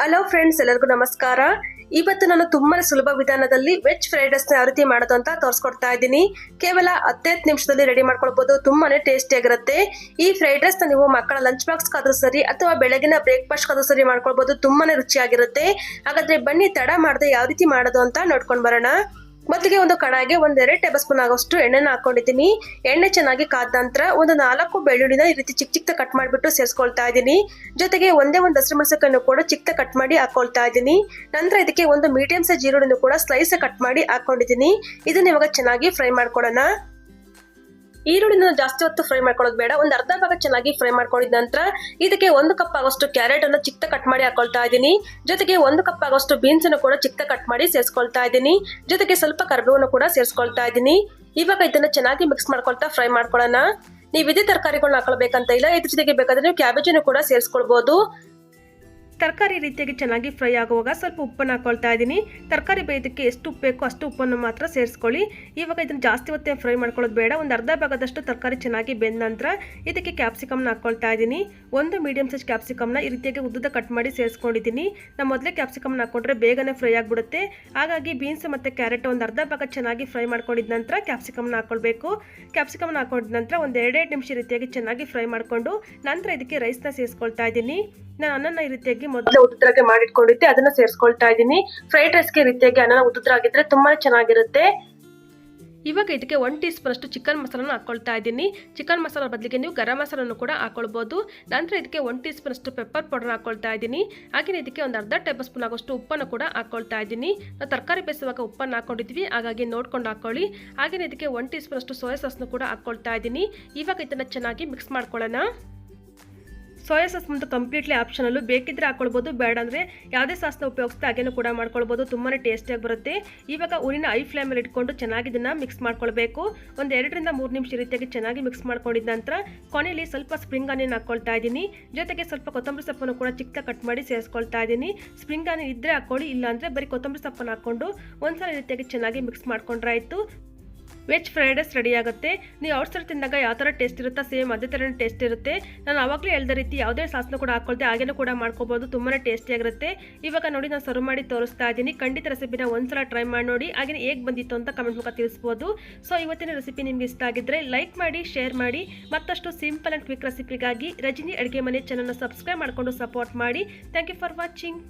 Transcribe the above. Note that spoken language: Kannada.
ಹಲೋ ಫ್ರೆಂಡ್ಸ್ ಎಲ್ಲರಿಗೂ ನಮಸ್ಕಾರ. ಇವತ್ತು ನಾನು ತುಂಬಾ ಸುಲಭ ವಿಧಾನದಲ್ಲಿ ವೆಜ್ ಫ್ರೈಡ್ ರೈಸ್ ಯಾವ ರೀತಿ ಮಾಡೋದು ಅಂತ ತೋರಿಸ್ಕೊಡ್ತಾ ಇದ್ದೀನಿ. ಕೇವಲ ಹತ್ತೈದು ನಿಮಿಷದಲ್ಲಿ ರೆಡಿ ಮಾಡ್ಕೊಳ್ಬಹುದು ತುಂಬಾನೇ ಟೇಸ್ಟಿ ಆಗಿರುತ್ತೆ. ಈ ಫ್ರೈಡ್ ರೈಸ್ ನೀವು ಮಕ್ಕಳ ಲಂಚ್ ಬಾಕ್ಸ್ ಆದ್ರೂ ಸರಿ ಅಥವಾ ಬೆಳಗಿನ ಬ್ರೇಕ್ಫಾಸ್ಟ್ ಆದ್ರೂ ಸರಿ ಮಾಡ್ಕೊಳ್ಬಹುದು ತುಂಬಾನೇ ರುಚಿಯಾಗಿರುತ್ತೆ. ಹಾಗಾದ್ರೆ ಬನ್ನಿ, ತಡ ಮಾಡದೆ ಯಾವ ರೀತಿ ಮಾಡೋದು ಅಂತ ನೋಡ್ಕೊಂಡು ಬರೋಣ. ಮೊದಲಿಗೆ ಒಂದು ಕಡಾಯಿಗೆ ಒಂದ್ ಎರಡು ಟೇಬಲ್ ಸ್ಪೂನ್ ಆಗೋಷ್ಟು ಎಣ್ಣೆನ ಹಾಕೊಂಡಿದ್ದೀನಿ. ಎಣ್ಣೆ ಚೆನ್ನಾಗಿ ಕಾದ ನಂತರ ಒಂದು ನಾಲ್ಕು ಬೆಳ್ಳುಳ್ಳಿನ ಈ ರೀತಿ ಚಿಕ್ಕ ಚಿಕ್ಕ ಕಟ್ ಮಾಡಿಬಿಟ್ಟು ಸೇರಿಸ್ಕೊಳ್ತಾ ಇದ್ದೀನಿ. ಜೊತೆಗೆ ಒಂದೇ ಒಂದು ಹಸಿರು ಮೆಣಸಿನಕಾಯನ್ನು ಕೂಡ ಚಿಕ್ಕ ಕಟ್ ಮಾಡಿ ಹಾಕೊಳ್ತಾ ಇದ್ದೀನಿ. ನಂತರ ಇದಕ್ಕೆ ಒಂದು ಮೀಡಿಯಂ ಸೈಜ್ ಈರುಳ್ಳಿನೂ ಕೂಡ ಸ್ಲೈಸ್ ಕಟ್ ಮಾಡಿ ಹಾಕೊಂಡಿದ್ದೀನಿ. ಇದನ್ನ ಇವಾಗ ಚೆನ್ನಾಗಿ ಫ್ರೈ ಮಾಡ್ಕೊಳ್ಳೋಣ ಈರುಳ್ಳಿನ ಜಾಸ್ತಿ ಹೊತ್ತು ಫ್ರೈ ಮಾಡ್ಕೊಳ್ಳೋದು ಬೇಡ. ಒಂದು ಅರ್ಧ ಭಾಗ ಚೆನ್ನಾಗಿ ಫ್ರೈ ಮಾಡ್ಕೊಂಡಿದ ನಂತರ ಇದಕ್ಕೆ ಒಂದು ಕಪ್ ಆಗೋಷ್ಟು ಕ್ಯಾರೆಟ್ ಅನ್ನು ಚಿಕ್ಕ ಕಟ್ ಮಾಡಿ ಹಾಕೊಳ್ತಾ ಇದ್ದೀನಿ. ಜೊತೆಗೆ ಒಂದು ಕಪ್ ಆಗೋಷ್ಟು ಬೀನ್ಸ್ ಅನ್ನು ಕೂಡ ಚಿಕ್ಕ ಕಟ್ ಮಾಡಿ ಸೇರಿಸ್ಕೊಳ್ತಾ ಇದ್ದೀನಿ. ಜೊತೆಗೆ ಸ್ವಲ್ಪ ಕರ್ಬೇವನ್ನು ಕೂಡ ಸೇರಿಸ್ಕೊಳ್ತಾ ಇದ್ದೀನಿ. ಇವಾಗ ಇದನ್ನ ಚೆನ್ನಾಗಿ ಮಿಕ್ಸ್ ಮಾಡ್ಕೊಳ್ತಾ ಫ್ರೈ ಮಾಡ್ಕೊಳ್ಳೋಣ. ನೀವು ಇದೇ ತರಕಾರಿಗಳನ್ನ ಹಾಕೊಳ್ಬೇಕಂತ ಇಲ್ಲ. ಇದ್ರ ಜೊತೆಗೆ ಬೇಕಾದ್ರೆ ನೀವು ಕ್ಯಾಬೇಜನ್ನು ಕೂಡ ಸೇರಿಸ್ಕೊಳ್ಬಹುದು ತರಕಾರಿ ರೀತಿಯಾಗಿ ಚೆನ್ನಾಗಿ ಫ್ರೈ ಆಗುವಾಗ ಸ್ವಲ್ಪ ಉಪ್ಪನ್ನು ಹಾಕೊಳ್ತಾ ಇದ್ದೀನಿ. ತರಕಾರಿ ಬೇಯೋದಕ್ಕೆ ಎಷ್ಟು ಉಪ್ಪು ಬೇಕೋ ಅಷ್ಟು ಉಪ್ಪನ್ನು ಮಾತ್ರ ಸೇರಿಸ್ಕೊಳ್ಳಿ. ಇವಾಗ ಇದನ್ನು ಜಾಸ್ತಿ ಹೊತ್ತೆ ಫ್ರೈ ಮಾಡ್ಕೊಳ್ಳೋದು ಬೇಡ. ಒಂದು ಅರ್ಧ ಭಾಗದಷ್ಟು ತರಕಾರಿ ಚೆನ್ನಾಗಿ ಬೆಂದ ನಂತರ ಇದಕ್ಕೆ ಕ್ಯಾಪ್ಸಿಕಮ್ನ ಹಾಕ್ಕೊಳ್ತಾ ಇದ್ದೀನಿ. ಒಂದು ಮೀಡಿಯಮ್ ಸೈಜ್ ಕ್ಯಾಪ್ಸಿಕಮ್ನ ಈ ರೀತಿಯಾಗಿ ಉದ್ದದ ಕಟ್ ಮಾಡಿ ಸೇರಿಸ್ಕೊಂಡಿದ್ದೀನಿ. ನಾವು ಮೊದಲೇ ಕ್ಯಾಪ್ಸಿಕಮ್ನ ಹಾಕೊಂಡ್ರೆ ಬೇಗನೆ ಫ್ರೈ ಆಗಿಬಿಡುತ್ತೆ. ಹಾಗಾಗಿ ಬೀನ್ಸ್ ಮತ್ತು ಕ್ಯಾರೆಟ್ ಒಂದು ಅರ್ಧ ಭಾಗ ಚೆನ್ನಾಗಿ ಫ್ರೈ ಮಾಡ್ಕೊಂಡಿದ ನಂತರ ಕ್ಯಾಪ್ಸಿಕಮ್ನ ಹಾಕ್ಕೊಳ್ಬೇಕು ಕ್ಯಾಪ್ಸಿಕಮ್ನ ಹಾಕೊಂಡ ನಂತರ ಒಂದು ಎರಡೆರಡು ನಿಮಿಷ ರೀತಿಯಾಗಿ ಚೆನ್ನಾಗಿ ಫ್ರೈ ಮಾಡಿಕೊಂಡು ನಂತರ ಇದಕ್ಕೆ ರೈಸ್ನ ಸೇರಿಸ್ಕೊಳ್ತಾ ಇದ್ದೀನಿ. ನಾನು ಅನ್ನನ ಈ ರೀತಿಯಾಗಿ ಮೊದಲೇ ಉದ್ರಾಗೆ ಮಾಡಿಟ್ಕೊಂಡಿದ್ದೆ, ಅದನ್ನ ಸೇರಿಸ್ಕೊಳ್ತಾ ಇದ್ದೀನಿ. ಫ್ರೈಡ್ ರೈಸ್ಗೆ ರೀತಿಯಾಗಿ ಅನ್ನ ಉದ್ರಾಗಿದ್ರೆ ತುಂಬಾ ಚೆನ್ನಾಗಿರುತ್ತೆ. ಇವಾಗ ಇದಕ್ಕೆ ಒನ್ ಟೀ ಸ್ಪೂನ್ ಚಿಕನ್ ಮಸಾಲನ ಹಾಕ್ಕೊಳ್ತಾ ಇದ್ದೀನಿ. ಚಿಕನ್ ಮಸಾಲ ಬದಲಿಗೆ ನೀವು ಗರಂ ಮಸಾಲನ್ನು ಕೂಡ ಹಾಕೊಳ್ಬೋದು. ನಂತರ ಇದಕ್ಕೆ one teaspoon pepper powder ಹಾಕ್ಕೊಳ್ತಾ ಇದ್ದೀನಿ. ಹಾಗೆಯೇ ಇದಕ್ಕೆ ಒಂದು ಅರ್ಧ ಟೇಬಲ್ ಸ್ಪೂನ್ ಆಗೋಷ್ಟು ಉಪ್ಪನ್ನು ಕೂಡ ಹಾಕ್ಕೊಳ್ತಾ ಇದ್ದೀನಿ. ನಾವು ತರಕಾರಿ ಬೇಯಿಸುವಾಗ ಉಪ್ಪನ್ನು ಹಾಕೊಂಡಿದ್ವಿ, ಹಾಗಾಗಿ ನೋಡ್ಕೊಂಡು ಹಾಕೊಳ್ಳಿ. ಹಾಗೆಯೇ ಇದಕ್ಕೆ ಒನ್ ಟೀ ಸ್ಪೂನ್ ಅಷ್ಟು ಸೋಯಾ ಸಾಸ್ನು ಕೂಡ ಹಾಕ್ಕೊಳ್ತಾ ಇದ್ದೀನಿ. ಇವಾಗ ಇದನ್ನು ಚೆನ್ನಾಗಿ ಮಿಕ್ಸ್ ಮಾಡ್ಕೊಳ್ಳೋಣ. ಸೋಯಾ ಸಾಸ್ ಮತ್ತು ಕಂಪ್ಲೀಟ್ಲಿ ಆಪ್ಷನಲ್ಲು ಬೇಕಿದ್ರೆ ಹಾಕೊಳ್ಬೋದು, ಬೇಡ ಅಂದರೆ ಯಾವುದೇ ಸಾಸ್ನ ಉಪಯೋಗಿಸ್ತಾ ಹಾಗೇನು ಕೂಡ ಮಾಡ್ಕೊಳ್ಬೋದು ತುಂಬಾ ಟೇಸ್ಟಿಯಾಗಿ ಬರುತ್ತೆ. ಇವಾಗ ಊರಿನ ಐ ಫ್ಲೇಮಲ್ಲಿ ಇಟ್ಕೊಂಡು ಚೆನ್ನಾಗಿ ಇದನ್ನು ಮಿಕ್ಸ್ ಮಾಡ್ಕೊಳ್ಬೇಕು. ಒಂದು ಎರಡರಿಂದ ಮೂರು ನಿಮಿಷ ರೀತಿಯಾಗಿ ಚೆನ್ನಾಗಿ ಮಿಕ್ಸ್ ಮಾಡ್ಕೊಂಡಿದ ನಂತರ ಕೊನೆಯಲ್ಲಿ ಸ್ವಲ್ಪ ಸ್ಪ್ರಿಂಗ್ ಆನಿಯನ್ ಹಾಕ್ಕೊಳ್ತಾ ಇದ್ದೀನಿ. ಜೊತೆಗೆ ಸ್ವಲ್ಪ ಕೊತ್ತಂಬರಿ ಸೊಪ್ಪನ್ನು ಕೂಡ ಚಿಕ್ಕ ಕಟ್ ಮಾಡಿ ಸೇರಿಸ್ಕೊಳ್ತಾ ಇದ್ದೀನಿ. ಸ್ಪ್ರಿಂಗ್ ಆನಿಯನ್ ಇದ್ದರೆ ಹಾಕ್ಕೊಳ್ಳಿ ಇಲ್ಲಾಂದರೆ ಬರೀ ಕೊತ್ತಂಬರಿ ಸೊಪ್ಪನ್ನು ಹಾಕ್ಕೊಂಡು ಒಂದ್ಸಲ ರೀತಿಯಾಗಿ ಚೆನ್ನಾಗಿ ಮಿಕ್ಸ್ ಮಾಡ್ಕೊಂಡ್ರೆ ಆಯಿತು. ವೆಜ್ ಫ್ರೈಡ್ ರೈಸ್ ರೆಡಿ ಆಗುತ್ತೆ. ನೀವು ಔಟ್ ಸೈಡ್ ತಿಂದಾಗ ಯಾವ ಥರ ಟೇಸ್ಟ್ ಇರುತ್ತಾ? ಸೇಮ್ ಅದೇ ಥರ ಟೇಸ್ಟ್ ಇರುತ್ತೆ. ನಾನು ಆವಾಗಲೇ ಹೇಳಿದ ರೀತಿ ಯಾವುದೇ ಸಾಸ್ನ ಕೂಡ ಹಾಕೊಳ್ತೆ ಹಾಗೇನೂ ಕೂಡ ಮಾಡ್ಕೋಬೋದು. ತುಂಬಾ ಟೇಸ್ಟಿಯಾಗಿರುತ್ತೆ ಇವಾಗ ನೋಡಿ ನಾನು ಸರ್ವ್ ಮಾಡಿ ತೋರಿಸ್ತಾ ಇದ್ದೀನಿ. ಖಂಡಿತ ರೆಸಿಪಿನ ಒಂದ್ಸಲ ಟ್ರೈ ಮಾಡಿ ನೋಡಿ ಹಾಗೆ ಹೇಗೆ ಬಂದಿತ್ತು ಅಂತ ಕಮೆಂಟ್ ಮೂಲಕ ತಿಳಿಸ್ಬೋದು. ಸೊ ಇವತ್ತಿನ ರೆಸಿಪಿ ನಿಮ್ಗೆ ಇಷ್ಟ ಆಗಿದ್ರೆ ಲೈಕ್ ಮಾಡಿ ಶೇರ್ ಮಾಡಿ. ಮತ್ತಷ್ಟು ಸಿಂಪಲ್ ಆ್ಯಂಡ್ ಕ್ವಿಕ್ ರೆಸಿಪಿಗಾಗಿ ರಜಿನಿ ಅಡುಗೆ ಮನೆ ಚಾನಲ್ನ ಸಬ್ಸ್ಕ್ರೈಬ್ ಮಾಡಿಕೊಂಡು ಸಪೋರ್ಟ್ ಮಾಡಿ. Thank you for watching